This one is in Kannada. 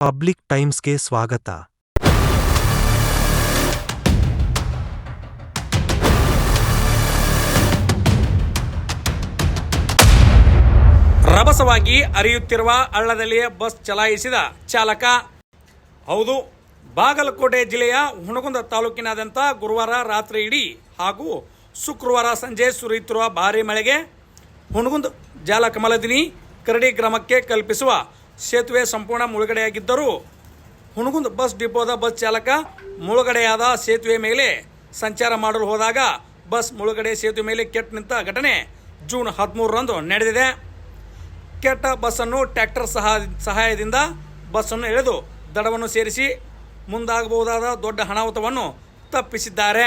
ಪಬ್ಲಿಕ್ ಟೈಮ್ಸ್ಗೆ ಸ್ವಾಗತ. ರಭಸವಾಗಿ ಹರಿಯುತ್ತಿರುವ ಹಳ್ಳದಲ್ಲಿ ಬಸ್ ಚಲಾಯಿಸಿದ ಚಾಲಕ. ಹೌದು, ಬಾಗಲಕೋಟೆ ಜಿಲ್ಲೆಯ ಹುಣಗುಂದ ತಾಲೂಕಿನಾದ್ಯಂತ ಗುರುವಾರ ರಾತ್ರಿ ಇಡೀ ಹಾಗೂ ಶುಕ್ರವಾರ ಸಂಜೆ ಸುರಿಯುತ್ತಿರುವ ಭಾರೀ ಮಳೆಗೆ ಹುಣಗುಂದ ಜಾಲಕಮಲದಿನಿ ಕರಡಿ ಗ್ರಾಮಕ್ಕೆ ಕಲ್ಪಿಸುವ ಸೇತುವೆ ಸಂಪೂರ್ಣ ಮುಳುಗಡೆಯಾಗಿದ್ದರೂ ಹುಣಗುಂದ ಬಸ್ ಡಿಪೋದ ಬಸ್ ಚಾಲಕ ಮುಳುಗಡೆಯಾದ ಸೇತುವೆ ಮೇಲೆ ಸಂಚಾರ ಮಾಡಲು ಹೋದಾಗ ಬಸ್ ಮುಳುಗಡೆ ಸೇತುವೆ ಮೇಲೆ ಕೆಟ್ಟ ನಿಂತ ಘಟನೆ ಜೂನ್ ಹದಿಮೂರರಂದು ನಡೆದಿದೆ. ಕೆಟ್ಟ ಬಸ್ಸನ್ನು ಟ್ರ್ಯಾಕ್ಟರ್ ಸಹ ಸಹಾಯದಿಂದ ಬಸ್ಸನ್ನು ಎಳೆದು ದಡವನ್ನು ಸೇರಿಸಿ ಮುಂದಾಗಬಹುದಾದ ದೊಡ್ಡ ಅನಾಹುತವನ್ನು ತಪ್ಪಿಸಿದ್ದಾರೆ.